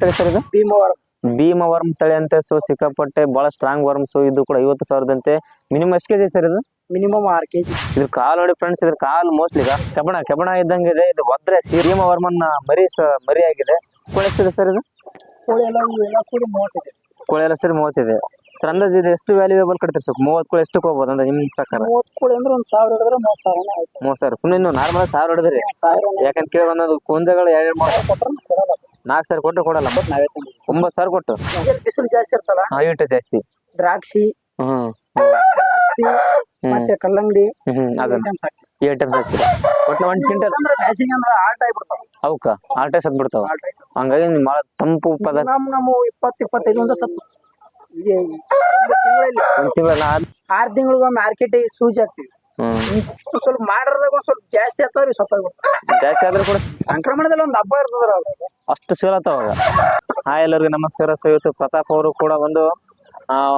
ತಳಿ ಸರ್ ಇದು? ಭೀಮವರ ಭೀಮ ವರ್ಮ್ ತಳಿ ಅಂತ ಸೊ ಸಿಕ್ಕಾಪಟ್ಟೆ ಬಹಳ ಸ್ಟ್ರಾಂಗ್ ವರ್ಮ್ಸ್ ಇದು ಕೂಡ ಐವತ್ತು ಸಾವಿರದಂತೆ ಮಿನಿಮಮ್ ಎಷ್ಟು ಕೆಜಿ ಸರ್ ಇದು? ಮಿನಿಮಮ್ ಆರು ಕೆಜಿ. ಇದ್ರ ಕಾಲ್ ನೋಡಿ ಫ್ರೆಂಡ್ಸ್ ಇದ್ರ ಕಾಲ್ ಮೋಸ್ಟ್ಲಿ ಈಗ ಕೆಬಣ ಕೆಬಣ ಇದ್ದಂಗೆ ಇದೆ. ಇದು ಒದ್ರೆ ಭೀಮ ವರ್ಮನ್ ಮರಿ ಮರಿ ಆಗಿದೆ. ಕೋಳಿ ಎಷ್ಟಿದೆ ಸರ್ ಇದು? ಕೋಳಿ ಎಲ್ಲ ಎಲ್ಲ ಕೂಡ ಮೂವತ್ತಿದೆ. ಕೋಳಿ ಎಲ್ಲ ಸರ್ ಮೂವತ್ತಿದೆ. ಸರ್ ಅಂದಾಜು ಇದು ಎಷ್ಟು ವ್ಯಾಲ್ಯೂಯೇಬಲ್ ಕಟ್ತೀರಿ ಸರ್? ಮೂವತ್ತು ಕೋಳಿ ಎಷ್ಟು ಹೋಗ್ಬೋದು ಅಂದ್ರೆ ನಿಮ್ಮ ಪ್ರಕಾರ? ಮೂವತ್ತು ಕೋಳಿ ಅಂದ್ರೆ ಒಂದು ಸಾವಿರ ಹಿಡಿದ್ರೆ ಮೂವತ್ತು ಆಯ್ತು. ಮೂವತ್ತು ಸಾವಿರ. ಸುಮ್ಮನೆ ನೀವು ನಾರ್ಮಲ್ ಸಾವಿರ ಹೊಡೆದ್ರಿ. ಸಾವಿರ. ಯಾಕಂತ ಕೇಳಿ ಒಂದೊಂದು ಕುಂಜಗಳು ಎರಡು ಮೂರು ಕೊಟ್ಟರೆ ಕೊಡಲ್ಲ. ನಾಲ್ಕು ಸಾವಿರ ಕೊಟ್ಟು ಕೊಡಲ್ಲ ನಾವೇ ಒಂಬತ್ತು ಸಾವಿರ ಕೊಟ್ಟು ಬಿಸಿಲು ಜಾಸ್ತಿ ಇರ್ತಲ್ಲ ಐಟು ಜಾಸ್ತಿ ದ್ರಾಕ್ಷಿ ಹ್ಮ್ ಮತ್ತೆ ಕಲ್ಲಂಗಡಿ ಹ್ಮ್ ಅದನ್ನ ಹಾಕ್ತೀರಾ ಒಟ್ಟು ಒಂದು ಕ್ವಿಂಟಲ್ ಅಂದ್ರೆ ಬ್ಯಾಸಿಗೆ ಅಂದ್ರೆ ಆಲ್ಟ್ ಆಗಿಬಿಡ್ತಾವ ಅವಕ್ಕ ಆಲ್ಟೇ ಸತ್ ಬಿಡ್ತಾವ ಆಲ್ಟ್ ಆಗಿ ಹಂಗಾಗಿ ಭಾಳ ತಂಪು ಪದ ನಮ್ಮ ನಮ್ಮ ಇಪ್ಪತ್ತು ಇಪ್ಪತ್ತೈದು ಒಂದು ಸತ್ತು ಒಂದು ತಿಂಗಳಲ್ಲಿ ಒಂದು ತಿಂಗಳ ಆರು ತಿಂಗಳಿಗೊಮ್ಮೆ ಮಾರ್ಕೆಟಿಗೆ ಸೂಜಿ ಹಾಕ್ತಿವಿ ಸ್ವಲ್ಪ ಮಾಡ್ರದಾಗ ಒಂದ್ ಸ್ವಲ್ಪ ಜಾಸ್ತಿ ಆತಾವ್ರಿ ಸ್ವಲ್ಪ ಜಾಸ್ತಿ ಆದ್ರೆ ಕೂಡ. ಸಂಕ್ರಮಣದಲ್ಲಿ ಒಂದು ಹಬ್ಬ ಇರ್ತದ್ರ ಅಷ್ಟು ಅಷ್ಟು ಸಿಗಲತ್ತವಾಗ ಹಾಯ್ ಎಲ್ಲರಿಗೂ ನಮಸ್ಕಾರ. ಸೊ ಇವತ್ತು ಪ್ರತಾಪ್ ಅವರು ಕೂಡ ಒಂದು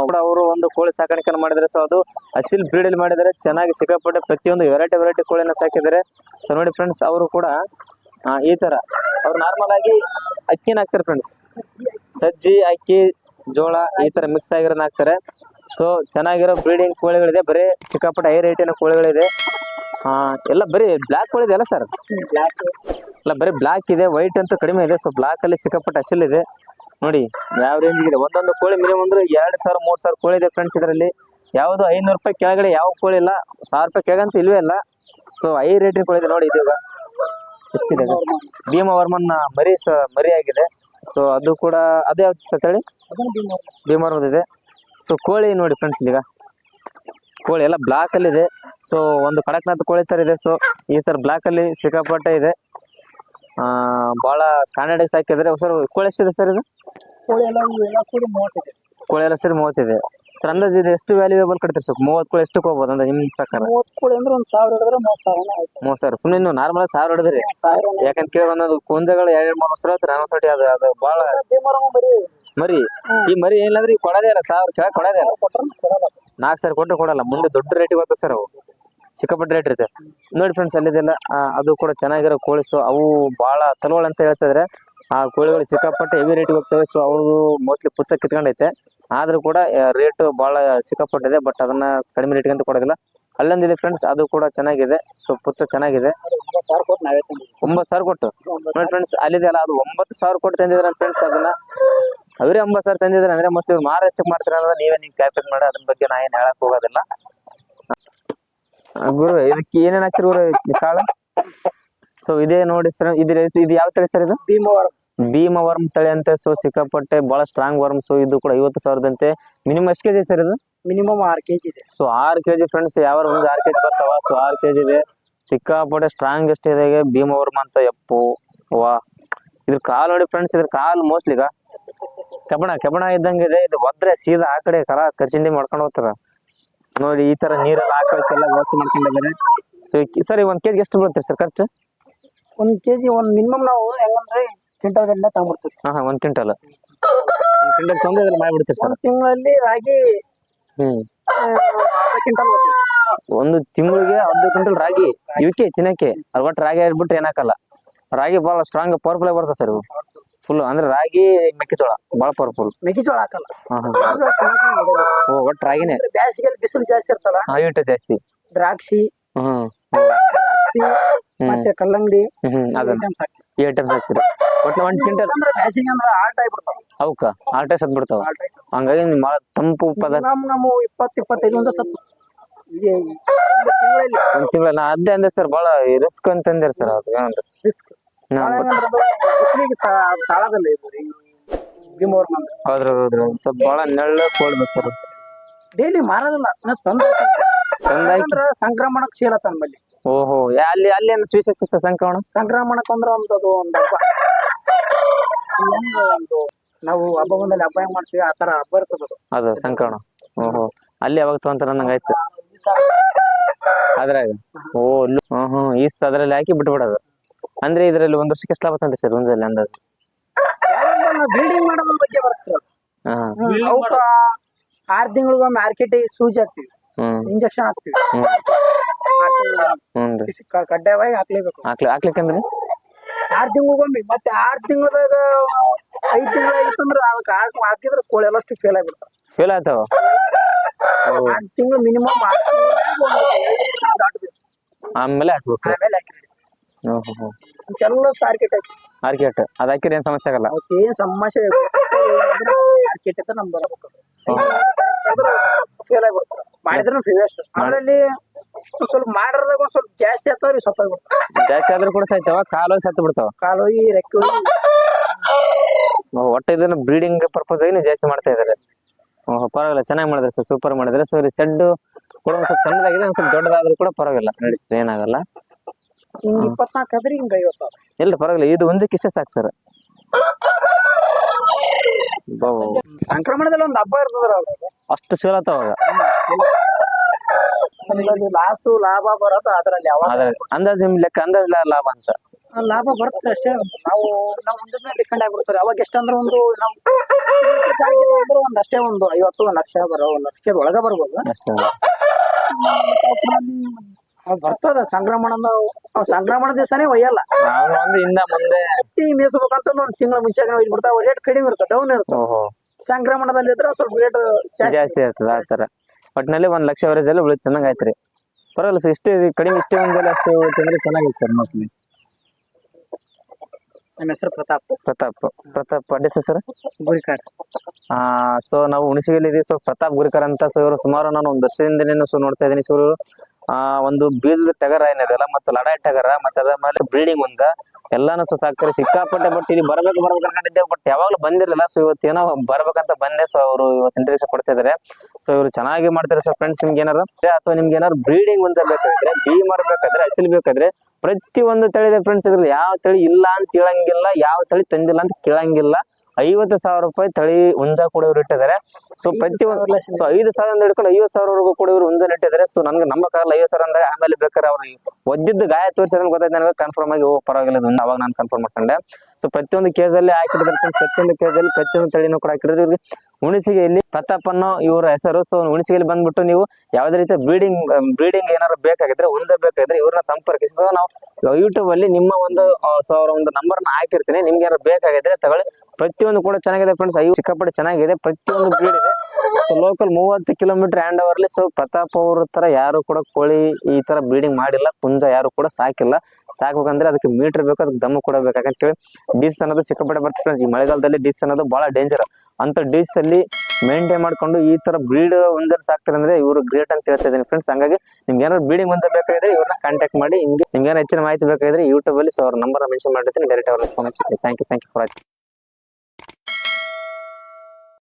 ಕೂಡ ಅವರು ಒಂದು ಕೋಳಿ ಸಾಕಾಣಿಕೆ ಮಾಡಿದ್ರೆ ಸೊ ಅದು ಅಸಿಲ್ ಬ್ರೀಡಲ್ಲಿ ಮಾಡಿದರೆ ಚೆನ್ನಾಗಿ ಸಿಕ್ಕಾಪಟ್ಟೆ ಪ್ರತಿಯೊಂದು ವೆರೈಟಿ ವೆರೈಟಿ ಕೋಳಿನ ಸಾಕಿದ್ರೆ ಸೊ ನೋಡಿ ಫ್ರೆಂಡ್ಸ್ ಅವರು ಕೂಡ ಈ ತರ. ಅವ್ರು ನಾರ್ಮಲ್ ಆಗಿ ಅಕ್ಕಿನ ಹಾಕ್ತಾರೆ ಫ್ರೆಂಡ್ಸ್ ಸಜ್ಜಿ ಅಕ್ಕಿ ಜೋಳ ಈ ತರ ಮಿಕ್ಸ್ ಆಗಿರೋದನ್ನ ಹಾಕ್ತಾರೆ. ಸೊ ಚೆನ್ನಾಗಿರೋ ಬ್ರೀಡಿಂಗ್ ಕೋಳಿಗಳಿದೆ. ಬರೀ ಸಿಕ್ಕಾಪಟ್ಟೆ ಹೈ ರೇಟಿನ ಕೋಳಿಗಳಿದೆ. ಎಲ್ಲ ಬರೀ ಬ್ಲ್ಯಾಕ್ ಕೋಳಿ ಅಲ್ಲ ಸರ್ ಬ್ಲ್ಯಾಕ್ ಅಲ್ಲ, ಬರೀ ಬ್ಲ್ಯಾಕ್ ಇದೆ ವೈಟ್ ಅಂತೂ ಕಡಿಮೆ ಇದೆ. ಸೊ ಬ್ಲಾಕ್ ಅಲ್ಲಿ ಸಿಕ್ಕಾಪಟ್ಟೆ ಇದೆ. ನೋಡಿ, ಯಾವ ರೇಂಜ್ ಇದೆ ಒಂದೊಂದು ಕೋಳಿ ಮಿನಿಮಮ್ ಅಂದ್ರೆ ಎರಡು ಸಾವಿರ, ಮೂರು ಸಾವಿರ ಕೋಳಿ ಇದೆ ಫ್ರೆಂಡ್ಸ್ ಇದರಲ್ಲಿ. ಯಾವುದು ಐನೂರು ರೂಪಾಯಿ ಕೆಳಗಡೆ ಯಾವ ಕೋಳಿ ಇಲ್ಲ. ಸಾವಿರ ರೂಪಾಯಿ ಕೆಳಗಂತೂ ಇಲ್ವೇ ಇಲ್ಲ. ಸೊ ಐ ರೇಟಿನ ಕೋಳಿ ಇದೆ ನೋಡಿ ಇದೀಗ ಎಷ್ಟಿದೆ ಭೀಮ ವರ್ಮನ್ ಮರಿ ಸ ಮರಿ ಆಗಿದೆ ಸೊ ಅದು ಕೂಡ, ಅದೇ ಯಾವ್ದು ಸರ್ ತಳಿ ಅದನ್ನ ಭೀಮವರ ಭೀಮವರದ ಇದೆ. ಸೊ ಕೋಳಿ ನೋಡಿ ಫ್ರೆಂಡ್ಸ್ ಈಗ. ಕೋಳಿ ಎಲ್ಲ ಬ್ಲಾಕ್ ಅಲ್ಲಿ ಇದೆ. ಸೊ ಒಂದು ಕಡಕ್ನಾಥ್ ಕೋಳಿ ತರ ಇದೆ. ಸೊ ಈ ತರ ಬ್ಲಾಕ್ ಅಲ್ಲಿ ಸಿಕ್ಕಾಪಟ್ಟೆ ಇದೆ. ಆ ಬಹಳ ಸ್ಟ್ಯಾಂಡರ್ಡ್ ಹಾಕಿದ್ರೆ ಸರ್ ಕೋಳಿ ಎಷ್ಟಿದೆ ಸರ್ ಇದು? ಕೋಳಿ ಎಲ್ಲ ಕೋಳಿ ಸರಿ ಮೂವತ್ತಿದೆ. ಸರ್ ಅಂದಾಜು ಇದು ಎಷ್ಟು ವ್ಯಾಲ್ಯೂಬಲ್ ಕಟ್ತೀರಿ ಸರ್? ಮೂವತ್ತು ಕೋಳಿ ಎಷ್ಟು ಹೋಗ್ಬೋದು ಅಂದ್ರೆ ನಿಮ್ಮ ಪ್ರಕಾರ? ಮೂವತ್ತು ಕೋಳಿ ಅಂದ್ರೆ ಒಂದು ಸಾವಿರ ಹಿಡಿದ್ರೆ ಮೂವತ್ತು ಸಾವಿರನೇ ಆಯ್ತು. ಮೂವತ್ತು ಸಾವಿರ. ಸುಮ್ಮನೆ ನೀವು ನಾರ್ಮಲ್ ಸಾವಿರ ಹೊಡೆದ್ರಿ. ಯಾಕಂತ ಕೇಳಿ ಒಂದೊಂದು ಕುಂಜಗಳು ಎರಡು ಮೂರು ವರ್ಷ ಹತ್ರ ಅನ್ಸಟಿ ಅದು ಅದು ಭಾಳ ಮರಿ ಈ ಮರಿ ಏನಾದ್ರೆ ಈಗ ಕೊಡೋದೇ ಇಲ್ಲ ಸಾವಿರ ಕೆಳಗೆ ಕೊಡೋದೇ ಇಲ್ಲ. ನಾಲ್ಕು ಸಾವಿರ ಕೊಟ್ಟರೆ ಕೊಡಲ್ಲ ಮುಂದೆ ದೊಡ್ಡ ರೇಟಿಗೆ ಬರ್ತದೆ ಸರ್ ಅವು. ಸಿಕ್ಕಾಪಟ್ಟೆ ರೇಟ್ ಇರುತ್ತೆ. ನೋಡಿ ಫ್ರೆಂಡ್ಸ್ ಅಲ್ಲಿದೆಲ್ಲ ಅದು ಕೂಡ ಚೆನ್ನಾಗಿರೋ ಕೋಳಿ ಸೊ ಅವು ಭಾಳ ತಲುವಳ ಅಂತ ಹೇಳ್ತಿದ್ರೆ ಆ ಕೋಳಿಗಳು ಸಿಕ್ಕಾಪಟ್ಟೆ ಹೆವಿ ರೇಟಿಗೆ ಹೋಗ್ತವೆ ಸೊ ಅವರು ಮೋಸ್ಟ್ಲಿ ಪುಚ್ಚ ಕಿತ್ಕೊಂಡೈತೆ. ಆದ್ರೂ ಕೂಡ ರೇಟ್ ಭಾಳ ಸಿಕ್ಕಾಪಟ್ಟಿದೆ ಬಟ್ ಅದನ್ನ ಕಡಿಮೆ ರೇಟ್ಗೆ ಅಂತ ಕೊಡೋದಿಲ್ಲ. ಅಲ್ಲೊಂದಿದೆ ಫ್ರೆಂಡ್ಸ್ ಅದು ಕೂಡ ಚೆನ್ನಾಗಿದೆ ಸೊ ಪುಚ್ಚ ಚೆನ್ನಾಗಿದೆ. ತುಂಬಾ ಒಂಬತ್ತು ಸಾವಿರ ಕೊಟ್ಟು ನೋಡಿ ಫ್ರೆಂಡ್ಸ್ ಅಲ್ಲಿದೆ ಅಲ್ಲ ಅದು ಒಂಬತ್ತು ಸಾವಿರ ಕೊಟ್ಟು ತಂದಿದ್ರೆ ಫ್ರೆಂಡ್ಸ್ ಅದನ್ನ. ಅವರೇ ಒಂಬತ್ತು ಸಾವಿರ ತಂದಿದ್ರೆ ಅಂದ್ರೆ ಮೋಸ್ಟ್ಲಿ ಇವ್ರು ಮಹಾರಾಷ್ಟ್ರಕ್ಕೆ ಎಷ್ಟಕ್ಕೆ ಮಾಡ್ತಾರೆ ಅಂದ್ರೆ ನೀವೇ ನೀವು ಕ್ಯಾಲ್ಕುಲೇಟ್ ಮಾಡಿ. ಅದ್ರ ಬಗ್ಗೆ ನಾ ಏನು ಹೇಳಕ್ ಹೋಗೋದಿಲ್ಲ. ಗುರು ಇದಕ್ಕೆ ಏನೇನ್ ಹಾಕ್ತಿರಿ ಗುರು ಕಾಳು? ಸೊ ಇದೇ ನೋಡಿ ಸರ್ ಇದು ಇದು ಯಾವ ತಳಿ ಸರ್ ಇದು? ಭೀಮವರ ಭೀಮ ವರ್ಮ್ ತಳಿ ಅಂತ. ಸೊ ಸಿಕ್ಕಾಪಟ್ಟೆ ಬಹಳ ಸ್ಟ್ರಾಂಗ್ ವರ್ಮ್ ಸೊ ಇದು ಕೂಡ ಐವತ್ತು ಸಾವಿರದಂತೆ. ಮಿನಿಮಮ್ ಎಷ್ಟು ಕೆಜಿ ಸರ್ ಇದು? ಮಿನಿಮಮ್ ಆರು ಕೆಜಿ ಇದೆ. ಸೊ ಆರು ಕೆಜಿ ಫ್ರೆಂಡ್ಸ್ ಯಾವ ಒಂದು ಆರು ಕೆಜಿ ಬರ್ತಾವ? ಸೊ ಆರು ಕೆಜಿ ಇದೆ. ಸಿಕ್ಕಾಪಟ್ಟೆ ಸ್ಟ್ರಾಂಗೆಸ್ಟ್ ಇದೆ. ಭೀಮ ವರ್ಮ್ ಅಂತ ಎಪ್ಪು ವಾ ಇದ್ರ ಕಾಲ್ ನೋಡಿ ಫ್ರೆಂಡ್ಸ್ ಇದ್ರ ಕಾಲ್ ಮೋಸ್ಟ್ಲಿ ಈಗ. ಕಬಣ ಕಬಣ ಇದ್ದಂಗೆ ಇದೆ. ಇದು ಒದ್ರೆ ಸೀದಾ ಆ ಕಡೆ ಕರಾಸ್ ಕರ್ಚಿಂಡಿ ಮಾಡ್ಕೊಂಡು ಹೋಗ್ತಾರ. ನೋಡಿ ಈ ತರ ನೀರೆಲ್ಲ ಹಾಕೋಕ್ಕೆಲ್ಲ ವ್ಯವಸ್ಥೆ ಮಾಡ್ಕೊಂಡಿದ್ದಾರೆ ಸೊ ಸರಿ ಒಂದ್ ಕೆಜಿ ಎಷ್ಟು ಬರುತ್ತೆ ಸರ್ ಖರ್ಚು? ಒಂದ್ ಕೆಜಿ ಒಂದು ಮಿನಿಮಮ್ ನಾವು ಹೆಂಗಂದ್ರೆ ಕ್ವಿಂಟಲ್ ಗಂಟೆ ತಗೊಂಡ್ಬಿಡ್ತೀವಿ. ಹಾ ಹಾ ಒಂದ್ ಕ್ವಿಂಟಲ್. ಒಂದ್ ಕ್ವಿಂಟಲ್ ತೊಂದ್ರೆ ಇದ್ರಲ್ಲಿ ಮಾಡ್ಬಿಡ್ತೀರಿ ಸರ್. ಒಂದು ತಿಂಗಳಲ್ಲಿ ರಾಗಿ ಹ್ಮ್. ಕ್ವಿಂಟಲ್ ಒಂದು ತಿಂಗಳಿಗೆ ಅರ್ಧ ಕ್ವಿಂಟಲ್ ರಾಗಿ. ಇವಕ್ಕೆ ತಿನ್ನಕ್ಕೆ. ಅದು ಒಟ್ಟು ರಾಗಿ ಆಗ್ಬಿಟ್ರೆ ಏನಾಕಲ್ಲ ರಾಗಿ ಬಹಳ ಸ್ಟ್ರಾಂಗ್ ಪವರ್ಫುಲ್ ಆಗಿ ಬರ್ತದೆ ಸರ್ ಇವು. ಫುಲ್ ಅಂದ್ರೆ ರಾಗಿ ಮೆಕ್ಕೆಜೋಳ ಬಹಳ ಪವರ್ಫುಲ್ ಮೆಕ್ಕೆಜೋಳ ಹಾಕಲ್ಲ. ಓ ಒಟ್ಟು ರಾಗಿನೇ. ಬೇಸಿಗೆಯಲ್ಲಿ ಬಿಸಿಲು ಜಾಸ್ತಿ ಇರ್ತಲ್ಲ ಇಟ್ಟು ಜಾಸ್ತಿ. ದ್ರಾಕ್ಷಿ ಹ್ಮ್. ಮತ್ತೆ ಕಲ್ಲಂಗಡಿ ಈ ಐಟಮ್ಸ್ ಹಾಕ್ತೀರಿ? ಒಟ್ಟು ಒಂದ್ ಕ್ವಿಂಟಲ್ ಅಂದ್ರೆ ಬ್ಯಾಸಿಗೆ ಅಂದ್ರೆ ಆಲ್ಟ್ ಆಗಿಬಿಡ್ತಾವ. ಅವಕ್ಕ ಆಲ್ಟೇ ಸತ್ ಬಿಡ್ತಾವ. ಹಂಗಾಗಿ ನಿಮ್ ಭಾಳ ತಂಪು ಪದ ನಮ್ಮ ನಮ್ಮ ಇಪ್ಪತ್ತು ಇಪ್ಪತ್ತೈದು ಒಂದು ಸತ್ತು. ಒಂದು ತಿಂಗಳ ಅದೇ ಅಂದೆ ಸರ್ ಭಾಳ ರಿಸ್ಕ್ ಅಂತಂದ್ರೆ ಸರ್ ಅದು ಏನಂದ್ರೆ ರಿಸ್ಕ್ ಬಿಸಿಲಿಗೆ ತಾಳದಲ್ಲ ಇದು ಭೀಮವ್ರ ಮಂದಿ. ಹೌದ್ರಿ ಹೌದ್ರಿ. ಸ್ವಲ್ಪ ಭಾಳ ನೆಳ್ಳು ಕೊಡ್ಬೇಕು ಸರ್ ಡೈಲಿ ಮಾರೋದಿಲ್ಲ. ನಾ ತಂದು ಸಂಕ್ರಮಣಕ್ಕೆ ಶೀಲ ಓಹೋ ಯಾ- ಅಲ್ಲಿ ಅಲ್ಲಿ ಏನು ವಿಶೇಷ ಸಂಕ್ರಮಣ? ಸಂಕ್ರಮಣ ಸಂಕ್ರಮಣಕ್ಕೆ ಅಂದ್ರೆ ಒಂದು ಅದು ಒಂದು ಹಬ್ಬ. ಹೆಂಗ್ ಒಂದು ನಾವು ಹಬ್ಬ ಬಂದಲ್ಲಿ ಹಬ್ಬ ಹೆಂಗ್ ಮಾಡ್ತೀವಿ ಆ ತರ ಹಬ್ಬ ಇರ್ತದೆ ಅದು. ಅದು ಸಂಕ್ರಮಣ. ಓಹೋ ಅಲ್ಲಿ ಯಾವಾಗ ತಗೊಂತಾರ ನಂಗೆ ಆಯ್ತು. ಅದ್ರಾಗ. ಓ ಹ್ಮ್ ಹ್ಮ್ ಈ ಅದ್ರಲ್ಲಿ ಹಾಕಿ ಬಿಟ್ಬಿಡೋದು. ಅಂದ್ರೆ ಇದರಲ್ಲಿ ಒಂದು ವರ್ಷಕ್ಕೆ ಎಷ್ಟು ಲಾಭ ತಂದ್ರಿ ಸರ್ ಒಂದ್ರಲ್ಲಿ ಅಂದಾಜು. ಬಿಲ್ಡಿಂಗ್ ಮಾಡೋದ್ರ ಬಗ್ಗೆ ಬರ್ತದೆ ಹಾ. ಅವಕ್ಕ ಆರ್ ತಿಂಗಳಿಗೊಮ್ಮೆ ಮಾರ್ಕೆಟಿಗೆ ಸೂಜಿ ಹಾಕ್ತಿವಿ. ಹ್ಮ್. ಇಂಜೆಕ್ಷನ್ ಹಾಕ್ತಿವಿ. ಹ್ಮ್. ಆರ್ ತಿಂಗಳಿಗೊಮ್ಮೆ ಕ- ಕಡ್ಡಾಯವಾಗಿ ಹಾಕ್ಲೇಬೇಕು. ಹಾಕ್ಲಿ ಹಾಕ್ಲಿಕ್ಕಂದ್ರಿ? ಆರ್ ತಿಂಗಳಿಗೊಮ್ಮೆ ಮತ್ತೆ ಆರ್ ತಿಂಗಳದಾಗ ಐದು ಅದಕ್ಕೆ ಹಾಕಿ ಹಾಕಿದ್ರೆ ಕೋಳಿ ಎಲ್ಲಷ್ಟು ಫೇಲ್ ಆಗಿಬಿಡ್ತಾವೆ. ಫೇಲ್ ಆಯ್ತಾವ ಆರ್ ತಿಂಗಳು ಮಿನಿಮಮ್ ದಾಟಬೇಕು. ಆಮೇಲೆ ಹಾಕ್ಬೇಕು. ಆಮೇಲೆ ಹಾಕಿ ಎಲ್ಲ ಮಾರ್ಕೆಟ್ ಹಾಕಿ ಮಾರ್ಕೆಟ್ ಅದ್ ಹಾಕಿದ್ರೆ ಏನ್ ಸಮಸ್ಯೆ ಆಗಲ್ಲ. ಅವಕ್ಕೆ ಏನ್ ಸಮಸ್ಯೆ ಮಾರ್ಕೆಟ್ ಅಂತ ನಮ್ಗೆ ಬರಬೇಕು ಫೇಲ್ ಆಗಿಬಿಡ್ತಾರೆ ಮಾಡಿದ್ರು ವೇಸ್ಟ್ ಅದರಲ್ಲಿ ಸ್ವಲ್ಪ ಮಾಡಿದಾಗ ಒಂದ್ ಸ್ವಲ್ಪ ಜಾಸ್ತಿ ಆಗ್ತಾವ್ರಿ ಸತ್ತ ಜಾಸ್ತಿ ಆದ್ರೂ ಕೂಡ ಸಾಯ್ತಾವ ಕಾಲು ಸತ್ತು ಬಿಡ್ತಾವ. ಕಾಲು ಹೋಗಿ. ರೆಕ್ಕೆ ಒಟ್ಟು ಇದನ್ನ ಬ್ರೀಡಿಂಗ್ ಪರ್ಪಸ್ ಆಗಿ ಜಾಸ್ತಿ ಮಾಡ್ತಾ ಇದಾರೆ ಓಹ್ ಪರವಾಗಿಲ್ಲ. ಚೆನ್ನಾಗಿ ಮಾಡಿದ್ರೆ ಸರ್ ಸೂಪರ್ ಮಾಡಿದ್ರೆ. ಸೊ ಸೆಡ್ ಕೂಡ ಒಂದ್ ಸ್ವಲ್ಪ ಸಣ್ಣದಾಗಿದೆ ಒಂದ್ ಸ್ವಲ್ಪ ದೊಡ್ಡದಾದ್ರೂ ಕೂಡ ಪರವಾಗಿಲ್ಲ. ಏನಾಗಲ್ಲ. ಹಿಂಗ್ ಇಪ್ಪತ್ನಾಲ್ಕು ಆದ್ರೆ ಹಿಂಗ ಐವತ್ತು. ಸಾವಿರ ಇಲ್ಲ ಪರವಾಗಿಲ್ಲ ಇದು ಒಂದಕ್ಕೆ ಇಷ್ಟ ಸಾಕು ಸರ್. ಸಂಕ್ರಮಣದಲ್ಲಿ ಒಂದು ಹಬ್ಬ ಇರ್ತದ್ರ ಅಷ್ಟು ಸೇಲ್ ಆತಾವಾಗ ಲಾಸ್ಟ್ ಲಾಭ ಬರತ್ತ ಅದರಲ್ಲಿ ಯಾವಾಗ ಅಂದಾಜ್ ನಿಮ್ ಲೆಕ್ಕ ಅಂದಾಜ್ ಲಾಭ ಅಂತ. ಲಾಭ ಬರುತ್ತೆ ಅಷ್ಟೇ. ನಾವು ನಾವು ಒಂದ್ರ ಮೇಲೆ ಡಿಪೆಂಡ್ ಆಗ್ಬಿಡ್ತಾರೆ. ಅವಾಗ ಎಷ್ಟಂದ್ರೆ ಒಂದು ನಾವು ಅಂದ್ರೆ ಒಂದ್ ಅಷ್ಟೇ ಒಂದು ಐವತ್ತು ಒಂದ್ ಲಕ್ಷ ಬರೋ ಒಂದು ಲಕ್ಷದ ಒಳಗ ಬರ್ಬೋದು. ಬರ್ತದ. ಸಂಕ್ರಮಣದ ಸಂಕ್ರಮಣ ದಿವಸನೇ ಒಯ್ಯಲ್ಲ. ನಾವು ಹಿಂದ ಮುಂದೆ ಮೇಯಿಸ್ಬೇಕಂತ ಒಂದ್ ತಿಂಗಳ ಮುಂಚೆ ಒಯ್ದ್ಬಿಡ್ತಾವ ರೇಟ್ ಕಡಿಮೆ ಇರ್ತದೆ ಡೌನ್ ಇರ್ತದೆ ಓಹೋ. ಸಂಕ್ರಮಣದಲ್ಲಿ ಇದ್ರೆ ಸ್ವಲ್ಪ ರೇಟ್ ಜಾಸ್ತಿ. ಇರ್ತದ ಆ ತರ ಒಟ್ಟಿನಲ್ಲಿ ಒಂದ್ ಲಕ್ಷ ಅವರೇಜ್ ಎಲ್ಲ ಉಳಿತು ಚೆನ್ನಾಗ್ ಆಯ್ತ್ರಿ ಪರವಾಗಿಲ್ಲ ಸರ್ ಇಷ್ಟೇ ಕಡಿಮೆ ಇಷ್ಟೇ ಒಂದಲ್ಲಿ ಅಷ್ಟೇ ಉಳಿತಂದ್ರೆ ಚೆನ್ನಾಗಿತ್ತು ಸರ್ ಮೋಸ್ಟ್ಲಿ ನಮ್ಮ ಹೆಸರು ಪ್ರತಾಪ್. ಪ್ರತಾಪ್. ಪ್ರತಾಪ್ ಅಡ್ಡಿ ಸರ್? ಗುರಿಕಾರ್. ಆ ಸೊ ನಾವು ಹುಣಸಿಗೆಲ್ಲಿ ಇದೀವಿ. ಸೊ ಪ್ರತಾಪ್ ಗುರಿಕರ್ ಅಂತ ಸೊ ಇವರು ಸುಮಾರು ನಾನು ಒಂದು ವರ್ಷದಿಂದ ಸೊ ನೋಡ್ತಾ ಇದ್ದೀನಿ. ಸೊ ಇವರು ಆ, ಒಂದು ಬೀಜದ ಟಗರ ಏನಿದೆಲ್ಲ ಮತ್ತೆ ಲಡಾಯಿ ಟಗರ, ಮತ್ತೆ ಅದ್ರ ಮೇಲೆ ಬಿಲ್ಡಿಂಗ್ ಒಂದ, ಎಲ್ಲಾನು ಸೊ ಸಾಕ್ತಾರೆ ಸಿಕ್ಕಾಪಟ್ಟೆ ಬಟ್ ಇಲ್ಲಿ ಬರ್ಬೇಕು ಬರ್ಬೇಕು ಅನ್ಕೊಂಡಿದ್ದೆ ಬಟ್ ಯಾವಾಗ್ಲೂ ಬಂದಿರಲಿಲ್ಲ. ಸೊ ಇವತ್ತೇನೋ ಬರ್ಬೇಕಂತ ಬಂದೆ. ಸೊ ಅವರು ಇವತ್ತು ಇಂಟರ್ವ್ಯೂ ಕೊಡ್ತಾ ಸೊ ಇವರು ಚೆನ್ನಾಗಿ ಮಾಡ್ತಾರೆ ಸರ್ ಫ್ರೆಂಡ್ಸ್ ನಿಮ್ಗೆ ಏನಾರು ಅಥವಾ ನಿಮ್ಗೆ ಏನಾರು ಬ್ರೀಡಿಂಗ್ ಒಂದ ಬೇಕಾದ್ರೆ ಬಿ ಮಾಡ್ಬೇಕಾದ್ರೆ ಹಸಿಲ್ ಬೇಕಾದ್ರೆ ಪ್ರತಿ ಒಂದು ತಳಿದೆ ಫ್ರೆಂಡ್ಸ್ ಇದ್ರಲ್ಲಿ. ಯಾವ ತಳಿ ಇಲ್ಲ ಅಂತ ಹೇಳಂಗಿಲ್ಲ ಯಾವ ತಳಿ ತಂದಿಲ್ಲ ಅಂತ ಕೇಳಂಗಿಲ್ಲ. ಐವತ್ತು ಸಾವಿರ ರೂಪಾಯಿ ತಳಿ ಹುಂಜ ಕೂಡ ಇವ್ರು ಇಟ್ಟಿದ್ದಾರೆ ಸೊ ಪ್ರತಿ ಒಂದು ಸೊ ಐದು ಸಾವಿರ ಹಿಡ್ಕೊಂಡು ಐವತ್ತು ಸಾವಿರವರೆಗೂ ಕೂಡ ಇವರು ಹುಂಜ ಇಟ್ಟಿದ್ದಾರೆ. ಸೊ ನನ್ಗೆ ನಂಬಕ್ಕಾಗಲ್ಲ ಐವತ್ತು ಸಾವಿರ ಅಂದ್ರೆ ಆಮೇಲೆ ಬೇಕಾದ್ರೆ ಅವ್ರು ಒದ್ದಿದ್ದು ಗಾಯ ತೋರಿಸಿದ್ರೆ ಗೊತ್ತಾಯ್ತು ನನಗೆ ಕನ್ಫರ್ಮ್ ಆಗಿ ಓ ಪರವಾಗಿಲ್ಲ. ಅವಾಗ ನಾನು ಕನ್ಫರ್ಮ್ ಮಾಡ್ಕೊಂಡೆ. ಸೊ ಪ್ರತಿಯೊಂದು ಕೇಸಲ್ಲಿ ಹಾಕಿದ್ರೆ ಪ್ರತಿಯೊಂದು ಕೇಸಲ್ಲಿ ಪ್ರತಿಯೊಂದು ತಳಿನೂ ಕೂಡ ಹಾಕಿದ್ರೆ ಇವ್ರಿಗೆ ಹುಣಸಿಗೆಯಲ್ಲಿ ಪ್ರತಾಪ್ ಅನ್ನೋ ಇವರ ಹೆಸರು. ಸೊ ಹುಣಸಿಗೆಯಲ್ಲಿ ಬಂದ್ಬಿಟ್ಟು ನೀವು ಯಾವುದೇ ರೀತಿ ಬ್ರೀಡಿಂಗ್ ಬ್ರೀಡಿಂಗ್ ಏನಾದ್ರು ಬೇಕಾಗಿದ್ರೆ ಹುಂಜ ಬೇಕಾಗಿದ್ರೆ ಇವ್ರನ್ನ ಸಂಪರ್ಕಿಸಿ. ಸೊ ನಾವು ಯೂಟ್ಯೂಬ್ ಅಲ್ಲಿ ನಿಮ್ಮ ಒಂದು ಸೊ ಒಂದು ನಂಬರ್ನ ಹಾಕಿರ್ತೀನಿ. ನಿಮ್ಗೆ ಏನಾದ್ರು ಬೇಕಾಗಿದ್ರೆ ತಗೊಳ್ಳಿ. ಪ್ರತಿಯೊಂದು ಕೂಡ ಚೆನ್ನಾಗಿದೆ ಫ್ರೆಂಡ್ಸ್ ಐದು ಸಿಕ್ಕಾಪಟ್ಟೆ ಚೆನ್ನಾಗಿದೆ. ಪ್ರತಿಯೊಂದು ಬ್ರೀಡ್ ಇದೆ. ಲೋಕಲ್ ಮೂವತ್ತು ಕಿಲೋಮೀಟರ್ ಹ್ಯಾಂಡ್ ಅವರ್ಲಿ ಸೊ ಪ್ರತಾಪ್ ಅವ್ರ ತರ ಯಾರು ಕೂಡ ಕೋಳಿ ಈ ತರ ಬ್ರೀಡಿಂಗ್ ಮಾಡಿಲ್ಲ. ಕುಂಜ ಯಾರು ಕೂಡ ಸಾಕಿಲ್ಲ. ಸಾಕ್ಬೇಕಂದ್ರೆ ಅದಕ್ಕೆ ಮೀಟರ್ ಬೇಕು, ಅದಕ್ಕೆ ದಮ್ಮು ಕೂಡ ಬೇಕು. ಡಿಸ್ ಅನ್ನೋದು ಸಿಕ್ಕಾಪಟ್ಟೆ ಬರ್ತದೆ ಈ ಮಳೆಗಾಲದಲ್ಲಿ ಡಿಸ್ ಅನ್ನೋದು ಬಹಳ ಡೇಂಜರ್ ಅಂತ ಡಿಸ್ ಅಲ್ಲಿ ಮೇಂಟೈನ್ ಮಾಡ್ಕೊಂಡು ಈ ತರ ಬ್ರೀಡ್ ಒಂದರ್ ಸಾಕ್ತಾರೆ ಅಂದ್ರೆ ಇವರು ಗ್ರೇಟ್ ಅಂತ ಹೇಳ್ತಾ ಇದ್ದೀನಿ ಫ್ರೆಂಡ್ಸ್ ಹಂಗಾಗಿ ನಿಮ್ಗೆ ಏನಾದ್ರು ಬ್ರೀಡಿಂಗ್ ಒಂದ ಬೇಕಾಗಿದ್ರೆ ಇವ್ರನ್ನ ಕಾಂಟ್ಯಾಕ್ಟ್ ಮಾಡಿ. ನಿಮ್ಗೆ ಹೆಚ್ಚಿನ ಮಾಹಿತಿ ಬೇಕಾಗಿದ್ರೆ ಯೂಟ್ಯೂಬ್ ಅಲ್ಲಿ ಸೊ ಅವ್ರ ನಂಬರ್ ಮೆನ್ಷನ್ ಮಾಡಿರ್ತೀನಿ ಡೈರೆಕ್ಟ್ ಅವ್ರನ್ನ ಫೋನ್ ಹಚ್ಚಿ thank you thank you for